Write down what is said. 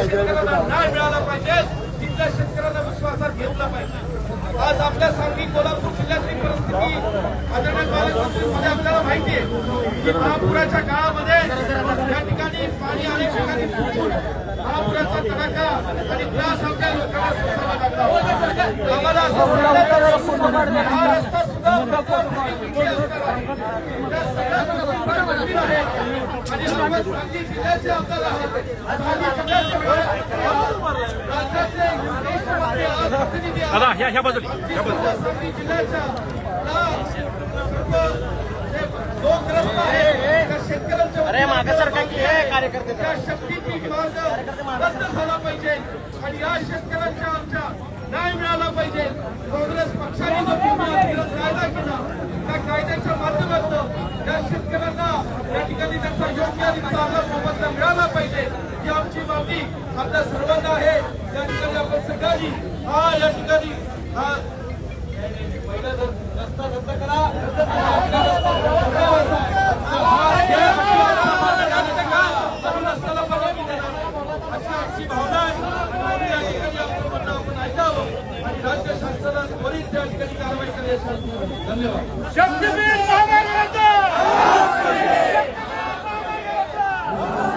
शेतकऱ्यांना न्याय मिळाला पाहिजे तिथल्या शेतकऱ्यांना विश्वासात घेतला पाहिजे आज आपल्या सांगली कोल्हापूर जिल्ह्यातली परिस्थिती आदरणीय पालकमंत्रीमध्ये आपल्याला माहिती आहे की महापुराच्या काळामध्ये या ठिकाणी पाणी अनेक ठिकाणी फुटून महापुराचा तडाखा आणि त्रास आपल्या लोकांना सोसावा लागला आम्हाला हा रस्ता सुद्धा प्रकल्प असणार आहे. या सगळ्यांना सरकार मंजूर आहे. आणि आपण सांगली जिल्ह्याचे आमदार आहात. सांगली जिल्ह्याचे राज्याचे देशभरातले आज प्रतिनिधी आहात. दादा ह्या ह्या बाजूला ह्या बाजूला. अरे मागे सरका की कार्यकर्ते झाला पाहिजे. आणि या शेतकऱ्यांच्या आमच्या न्याय मिळाला पाहिजे. काँग्रेस ठिकाणी त्यांचा मोबदला मिळाला पाहिजे. ही आमची मागणी आपल्या सर्वांना आहे. या ठिकाणी आपण सगळ्यांनी हा या ठिकाणी हा. पहिला रस्ता रद्द करा अशी आमची भावना आहे. या ठिकाणी आमचं म्हणणं आपण ऐकावं. आणि राज्य शासनाला त्वरित त्या ठिकाणी कारवाई करायची धन्यवाद.